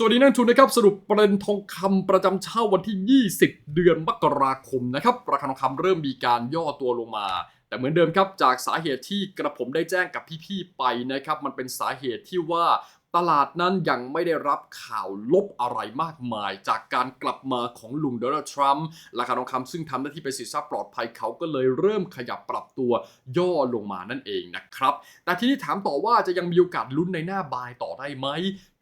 สวัสดีนักทุนนะครับสรุปประเด็นทองคำประจำเช้าวันที่ 20 เดือนมกราคมนะครับราคาทองคำเริ่มมีการย่อตัวลงมา แต่เหมือนเดิมครับจากสาเหตุที่กระผมได้แจ้งกับพี่ๆไปนะครับมันเป็นสาเหตุที่ว่า ตลาดนั้นยังไม่ได้รับข่าวลบอะไรมากมาย จากการกลับมาของลุงโดนัลด์ทรัมป์ราคาทองคำซึ่งทำหน้าที่เป็นสินทรัพย์ปลอดภัยเขาก็เลยเริ่มขยับปรับตัวย่อลงมานั่นเองนะครับ แต่ทีนี้ถามต่อว่าจะยังมีโอกาสลุ้นในหน้าบายต่อได้ไหม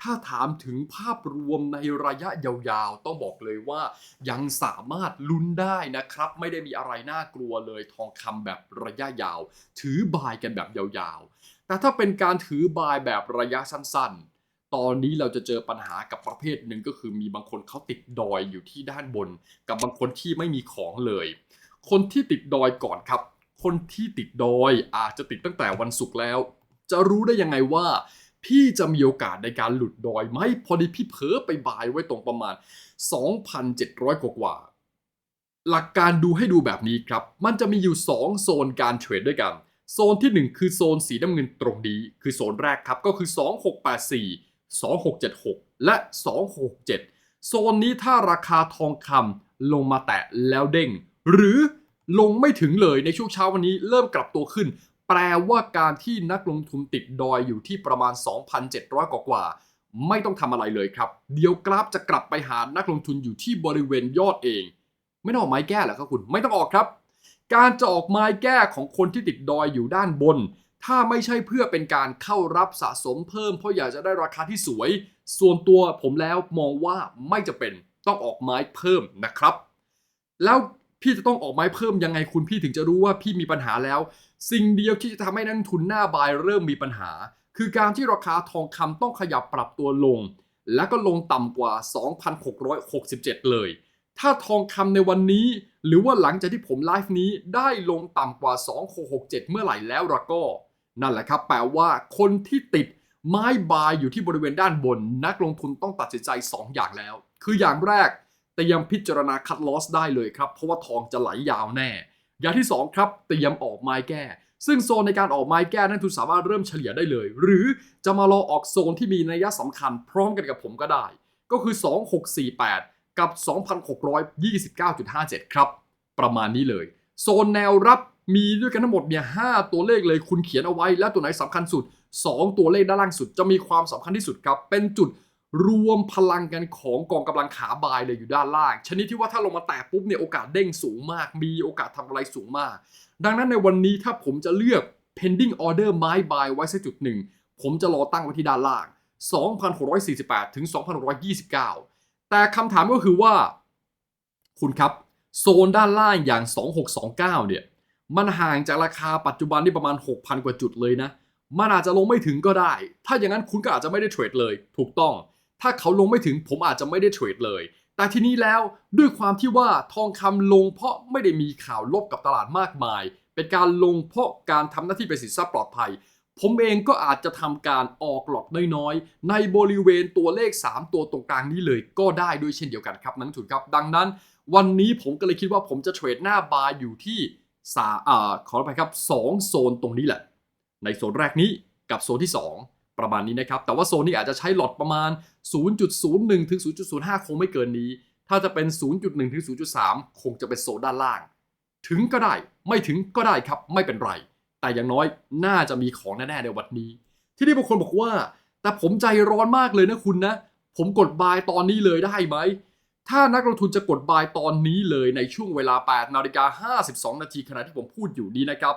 ถ้าถามถึงภาพรวมในระยะยาวๆ ต้องบอกเลยว่า ยังสามารถลุ้นได้นะครับ ไม่ได้มีอะไรน่ากลัวเลยทองคำแบบระยะยาว ถือบายกันแบบยาวๆ แต่ถ้าเป็นการถือบายแบบระยะสั้นๆ ตอนนี้เราจะเจอปัญหากับประเภทหนึ่งก็คือมีบางคนเขาติดดอยอยู่ที่ด้านบน กับบางคนที่ไม่มีของเลย คนที่ติดดอยก่อนครับ คนที่ติดดอยอาจจะติดตั้งแต่วันศุกร์แล้ว จะรู้ได้ยังไงว่าพี่จะมีโอกาสในการหลุดดอยไหมพอดีพี่เผลอไปบายไว้ตรงประมาณ 2,700 กว่ากว่า หลักการดูให้ดูแบบนี้ครับ มันจะมีอยู่ 2 โซนการเทรดด้วยกัน โซนที่ 1 คือโซนสีน้ำเงินตรงนี้ คือโซนแรกครับก็คือ 2684 2676 และ 267 โซนนี้ถ้าราคาทองคำลงมาแตะแล้วเด้ง หรือลงไม่ถึงเลยในช่วงเช้าวันนี้เริ่มกลับตัวขึ้น แปลว่าการที่นักลงทุนติดดอยอยู่ที่ประมาณ 2,700 กว่ากว่า ไม่ต้องทำอะไรเลยครับ เดี๋ยวกราฟจะกลับไปหานักลงทุนอยู่ที่บริเวณยอดเอง ไม่ต้องออกไม้แก้หรอครับคุณไม่ต้องออกครับ การจะออกไม้แก้ของคนที่ติดดอยอยู่ด้านบน ถ้าไม่ใช่เพื่อเป็นการเข้ารับสะสมเพิ่มเพราะอยากจะได้ราคาที่สวย ส่วนตัวผมแล้วมองว่าไม่จะเป็นต้องออกไม้เพิ่มนะครับ แล้วพี่จะต้องออกไม้เพิ่มยังไงคุณพี่ถึงจะรู้ว่าพี่มีปัญหาแล้ว สิ่งเดียวที่จะทำให้นักทุนหน้าบายเริ่มมีปัญหา คือการที่ราคาทองคำต้องขยับปรับตัวลง แล้วก็ลงต่ำกว่า 2,667 เลย ถ้าทองคำในวันนี้ หรือว่าหลังจากที่ผมไลฟ์นี้ได้ลงต่ำกว่า 2667 เมื่อไหร่แล้วละก็ นั่นแหละครับ แปลว่าคนที่ติดไม้บายอยู่ที่บริเวณด้านบน นักลงทุนต้องตัดสินใจ 2 อย่างแล้ว คืออย่างแรกเตรียมพิจารณาคัดลอสได้เลยครับ เพราะว่าทองจะไหลยาวแน่ อย่างที่ 2 ครับเตรียมออกไม้แก้ ซึ่งโซนในการออกไม้แก้นักทุนสามารถเริ่มเฉลี่ยได้เลย หรือจะมารอออกโซนที่มีนัยสำคัญ พร้อมกันกับผมก็ได้ ก็คือ 2648 กับ 2629.57 ครับ ประมาณนี้เลย โซนแนวรับมีด้วยกันทั้งหมดเนี่ย5ตัวเลขเลยคุณเขียนเอาไว้และตัวไหนสำคัญสุด 2 ตัวเลขด้านล่างสุดจะมีความสำคัญที่สุดครับ เป็นจุดรวมพลังกันของกองกำลังขาบายเลยอยู่ด้านล่าง ชนิดที่ว่าถ้าลงมาแตะปุ๊บเนี่ยโอกาสเด้งสูงมาก มีโอกาสทำอะไรสูงมาก ดังนั้นในวันนี้ถ้าผมจะเลือก pending order ไม้บายไว้สักจุดหนึ่งผมจะรอตั้งไว้ที่ด้านล่าง 2,648 ถึง 2,629 แต่คำถามก็คือว่า คุณครับ โซนด้านล่างอย่าง 2629 เนี่ย มันห่างจากราคาปัจจุบันนี่ประมาณ 6,000 กว่าจุดเลยนะ มันอาจจะลงไม่ถึงก็ได้ ถ้าอย่างนั้นคุณก็อาจจะไม่ได้เทรดเลย ถูกต้อง ถ้าเขาลงไม่ถึงผมอาจจะไม่ได้เทรดเลย แต่ทีนี้แล้วด้วยความที่ว่าทองคำลงเพราะไม่ได้มีข่าวลบกับตลาดมากมาย เป็นการลงเพราะการทำหน้าที่เป็นสินทรัพย์ปลอดภัย ผมเองก็อาจจะทำการออกหลอดน้อยๆ ในบริเวณตัวเลข 3 ตัวตรงกลางนี้เลยก็ได้ด้วยเช่นเดียวกันครับนักลงทุนครับ ดังนั้น วันนี้ผมก็เลยคิดว่าผมจะเทรดหน้าบาร์อยู่ที่สาอ่าขออภัยครับ2โซนตรงนี้แหละ ในโซนแรกนี้กับโซนที่ 2 ประมาณนี้นะครับ แต่ว่าโซนนี้อาจจะใช้หลอดประมาณ 0.01 ถึง 0.05 คงไม่เกินนี้ ถ้าจะเป็น 0.1 ถึง 0.3 คงจะเป็นโซนด้านล่าง ถึงก็ได้ไม่ถึงก็ได้ครับไม่เป็นไร แต่อย่างน้อยน่าจะมีของแน่ๆในวันนี้ ที่นี่บางคนบอกว่า แต่ผมใจร้อนมากเลยนะคุณนะ ผมกดบายตอนนี้เลยได้ไหม ถ้านักลงทุนจะกดบายตอนนี้เลยในช่วงเวลา 8 นาฬิกา 52 นาทีขณะที่ผมพูดอยู่นี้นะครับ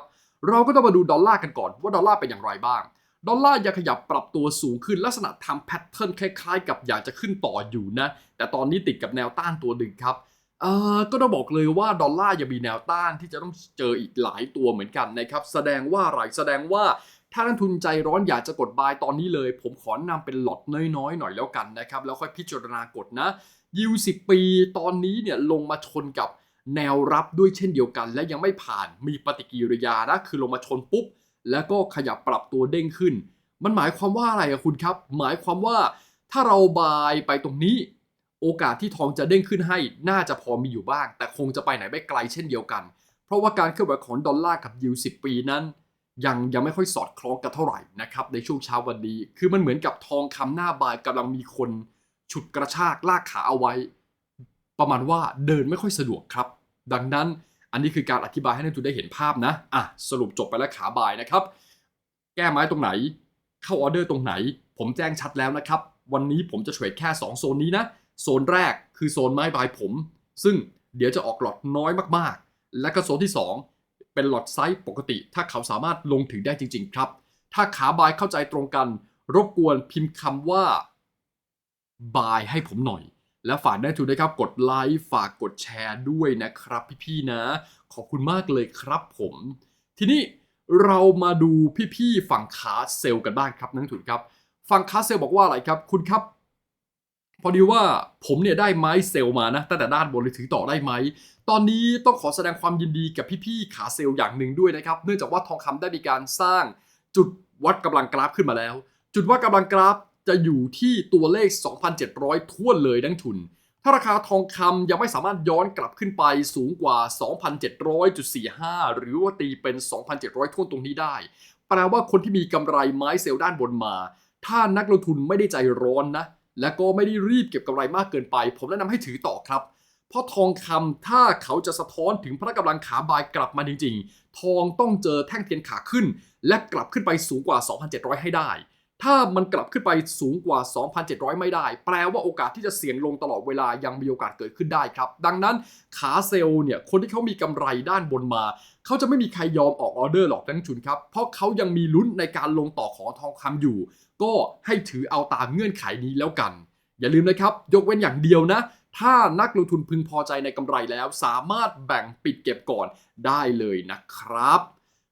เราก็ต้องมาดูดอลลาร์กันก่อนว่าดอลลาร์เป็นอย่างไรบ้าง ดอลลาร์ยังขยับปรับตัวสูงขึ้นลักษณะทำแพทเทิร์นคล้ายๆ กับอยากจะขึ้นต่ออยู่นะ แต่ตอนนี้ติดกับแนวต้านตัวหนึ่งครับเอ่อก็ต้องบอกเลยว่าดอลลาร์ยังมีแนวต้านที่จะต้องเจออีกหลายตัวเหมือนกันนะครับ แสดงว่าอะไรแสดงว่าถ้านักทุนใจร้อนอยากจะกดบายตอนนี้เลย ผมขอนำเป็นหลอดน้อยๆหน่อยแล้วกันนะครับ แล้วค่อยพิจารณากดนะ ยิวสิปีตอนนี้เนี่ยลงมาชนกับแนวรับด้วยเช่นเดียวกัน และยังไม่ผ่านมีปฏิกิริยานะคือลงมาชนปุ๊บ แล้วก็ขยับปรับตัวเด้งขึ้น มันหมายความว่าอะไรอะคุณครับ หมายความว่าถ้าเราบายไปตรงนี้ โอกาสที่ทองจะเด้งขึ้นให้น่าจะพอมีอยู่บ้าง แต่คงจะไปไหนไม่ไกลเช่นเดียวกัน เพราะว่าการเคลื่อนไหวของดอลลาร์กับยิว10ปีนั้น ยังยังไม่ค่อยสอดคล้องกันเท่าไหร่นะครับในช่วงเช้าวันนี้ คือมันเหมือนกับทองคำหน้าบายกำลังมีคน ฉุดกระชากลากขาเอาไว้ ประมาณว่าเดินไม่ค่อยสะดวกครับ ดังนั้นอันนี้คือการอธิบายให้นักทุนได้เห็นภาพนะอะสรุปจบไปแล้วขาบายนะครับ แก้ไม้ตรงไหน เข้าออเดอร์ตรงไหน ผมแจ้งชัดแล้วนะครับ วันนี้ผมจะเทรดแค่ 2 โซนนี้นะ โซนแรกคือโซนไม้บายผม ซึ่งเดี๋ยวจะออกหลอดน้อยมากๆ และก็โซนที่ 2 เป็นหลอดไซส์ปกติ ถ้าเขาสามารถลงถึงได้จริง ๆ ครับ ถ้าขาบายเข้าใจตรงกัน รบกวนพิมพ์คำว่า บายให้ผมหน่อย และฝากได้ทุนนะครับ กดไลค์ฝากกดแชร์ด้วยนะครับพี่ๆนะ ขอบคุณมากเลยครับผม ทีนี้เรามาดูพี่ๆฝั่งขาเซลล์กันบ้างครับนักทุนครับ ฝั่งขาเซลล์บอกว่าอะไรครับ คุณครับ พอดีว่าผมเนี่ยได้ไม้เซลล์มานะตั้งแต่ด้านบนเลยถือต่อได้ไหมตอนนี้ต้องขอแสดงความยินดีกับพี่ๆขาเซลล์อย่างหนึ่งด้วยนะครับ เนื่องจากว่าทองคำได้มีการสร้างจุดวัดกำลังกราฟขึ้นมาแล้ว จุดวัดกำลังกราฟ จะอยู่ที่ตัวเลข 2,700ท้วนเลยนักทุน ถ้าราคาทองคำยังไม่สามารถย้อนกลับขึ้นไปสูงกว่า 2,700.45 หรือว่าตีเป็น 2,700ท้วนตรงนี้ได้ แปลว่าคนที่มีกำไรไม้เซลล์ด้านบนมา ถ้านักลงทุนไม่ได้ใจร้อนนะ และก็ไม่ได้รีบเก็บกำไรมากเกินไป ผมแนะนำให้ถือต่อครับเพราะทองคำถ้าเขาจะสะท้อนถึงพละกำลังขาบายกลับมาจริงๆ ทองต้องเจอแท่งเทียนขาขึ้น และกลับขึ้นไปสูงกว่า 2,700 ให้ได้ ถ้ามันกลับขึ้นไปสูงกว่า 2,700 ไม่ได้ แปลว่าโอกาสที่จะเสี่ยงลงตลอดเวลายังมีโอกาสเกิดขึ้นได้ครับ ดังนั้นขาเซลล์เนี่ยคนที่เขามีกำไรด้านบนมา เขาจะไม่มีใครยอมออกออเดอร์หรอกนักลงทุนครับ เพราะเขายังมีลุ้นในการลงต่อของทองคำอยู่ ก็ให้ถือเอาตามเงื่อนไขนี้แล้วกัน อย่าลืมนะครับ ยกเว้นอย่างเดียวนะถ้านักลงทุนพึงพอใจในกำไรแล้ว สามารถแบ่งปิดเก็บก่อนได้เลยนะครับ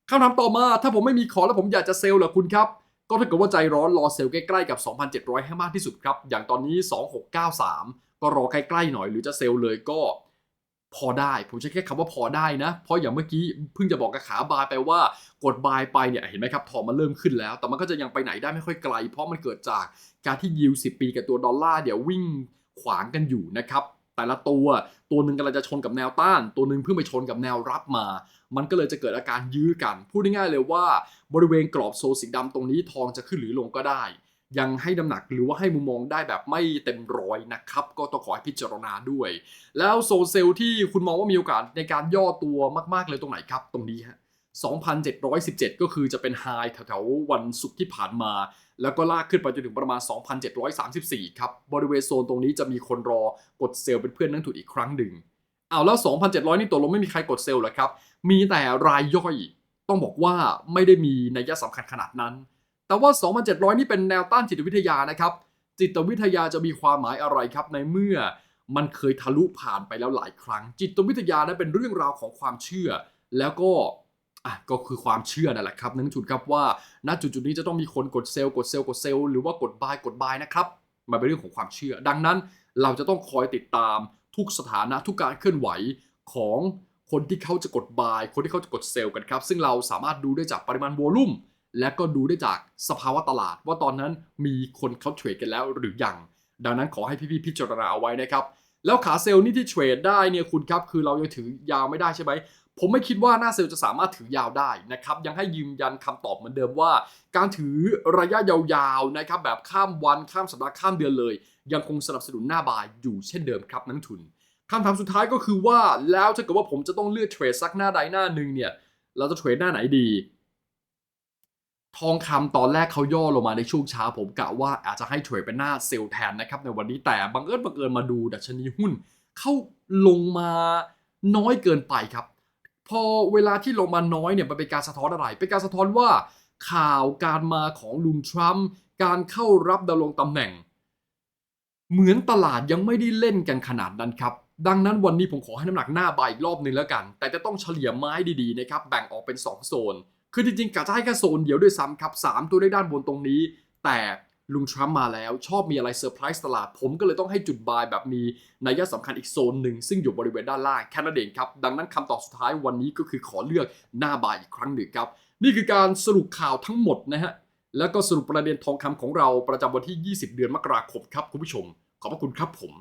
คำถามต่อมาถ้าผมไม่มีของแล้วผมอยากจะเซลล์เหรอคุณครับ ก็ถ้าเกิดว่าใจร้อนรอเซลล์ใกล้ๆกับ 2,700 ให้มากที่สุดครับ อย่างตอนนี้ 2693 ก็รอใกล้ๆหน่อยหรือจะเซลล์เลยก็พอได้ ผมใช้แค่คำว่าพอได้นะ เพราะอย่างเมื่อกี้เพิ่งจะบอกกับขาบายไปว่ากดบายไปเนี่ยเห็นไหมครับทอมันเริ่มขึ้นแล้ว แต่มันก็จะยังไปไหนได้ไม่ค่อยไกล เพราะมันเกิดจากการที่ยิว10 ปีกับตัวดอลลาร์เดี๋ยววิ่งขวางกันอยู่นะครับ แต่ละตัว ตัวหนึ่งกำลังจะชนกับแนวต้าน ตัวหนึ่งเพิ่งไปชนกับแนวรับมา มันก็เลยจะเกิดอาการยื้อกัน พูดง่ายๆเลยว่า บริเวณกรอบโซสีดำตรงนี้ทองจะขึ้นหรือลงก็ได้ ยังให้น้ำหนักหรือว่าให้มุมมองได้แบบไม่เต็มร้อยนะครับ ก็ต้องขอให้พิจารณาด้วย แล้วโซเซลที่คุณมองว่ามีโอกาสในการย่อตัวมาก ๆเลยตรงไหนครับ ตรงนี้ฮะ 2,717 ก็คือจะเป็นไฮแถวๆวันศุกร์ที่ผ่านมา แล้วก็ลากขึ้นไปจนถึงประมาณ 2,734 ครับ บริเวณโซนตรงนี้จะมีคนรอกดเซลล์เป็นเพื่อนนักทุนอีกครั้งหนึ่งเอาแล้ว 2,700 นี่ตัวลงไม่มีใครกดเซลล์เหรอครับ มีแต่รายย่อย ต้องบอกว่าไม่ได้มีนัยสำคัญขนาดนั้น แต่ว่า 2,700 นี่เป็นแนวต้านจิตวิทยานะครับ จิตวิทยาจะมีความหมายอะไรครับในเมื่อมันเคยทะลุผ่านไปแล้วหลายครั้ง จิตวิทยานั้นเป็นเรื่องราวของความเชื่อ แล้วก็ อะก็คือความเชื่อนั่นแหละครับนักลงทุนครับว่าณจุดจุดนี้จะต้องมีคนกดเซลล์กดเซลล์กดเซลล์หรือว่ากดบายกดบายนะครับมันเป็นเรื่องของความเชื่อ ดังนั้นเราจะต้องคอยติดตามทุกสถานะทุกการเคลื่อนไหวของคนที่เขาจะกดบาย คนที่เขาจะกดเซลล์กันครับ ซึ่งเราสามารถดูได้จากปริมาณโวลุ่มและก็ดูได้จากสภาวะตลาด ว่าตอนนั้นมีคนเขาเทรดกันแล้วหรือยัง ดังนั้นขอให้พี่ๆพิจารณาเอาไว้นะครับ แล้วขาเซลล์นี่ที่เทรดได้เนี่ยคุณครับ คือเรายังถือยาวไม่ได้ใช่ไหม ผมไม่คิดว่าหน้าเซลล์จะสามารถถือยาวได้นะครับ ยังให้ยืนยันคำตอบเหมือนเดิมว่า การถือระยะยาวๆนะครับแบบข้ามวันข้ามสัปดาห์ข้ามเดือนเลย ยังคงสนับสนุนหน้าบายอยู่เช่นเดิมครับนักทุนคำถามสุดท้ายก็คือว่าแล้วถ้าเกิดว่าผมจะต้องเลือกเทรดสักหน้าใดหน้าหนึ่งเนี่ยเราจะเทรดหน้าไหนดีทองคำตอนแรกเขาย่อลงมาในช่วงเช้าผมกะว่าอาจจะให้เทรดเป็นหน้าเซลล์แทนนะครับในวันนี้แต่บังเอิญบังเอิญมาดูดัชนีหุ้น เข้าลงมาน้อยเกินไปครับ พอเวลาที่ลงมาน้อยเนี่ยมันเป็นการสะท้อนอะไร เป็นการสะท้อนว่าข่าวการมาของลุงทรัมป์การเข้ารับดำรงตำแหน่ง เหมือนตลาดยังไม่ได้เล่นกันขนาดนั้นครับ ดังนั้นวันนี้ผมขอให้น้ำหนักหน้าบายอีกรอบหนึงแล้วกัน แต่จะต้องเฉลี่ยไม้ดีๆนะครับ แบ่งออกเป็น 2 โซน คือจริงๆกะจะให้แค่โซนเดียวด้วยซ้ำครับ 3 ตัวได้ด้านบนตรงนี้ แต่ ลุงทรัมป์มาแล้วชอบมีอะไรเซอร์ไพรส์ตลาด ผมก็เลยต้องให้จุดบายแบบมีนัยสำคัญอีกโซนหนึ่ง ซึ่งอยู่บริเวณด้านล่างแค่นั้นเองครับ ดังนั้นคำตอบสุดท้ายวันนี้ก็คือขอเลือกหน้าบายอีกครั้งหนึ่งครับ นี่คือการสรุปข่าวทั้งหมดนะฮะแล้วก็สรุปประเด็นทองคำของเราประจำวันที่ 20 เดือนมกราคมครับคุณผู้ชม ขอบพระคุณครับผม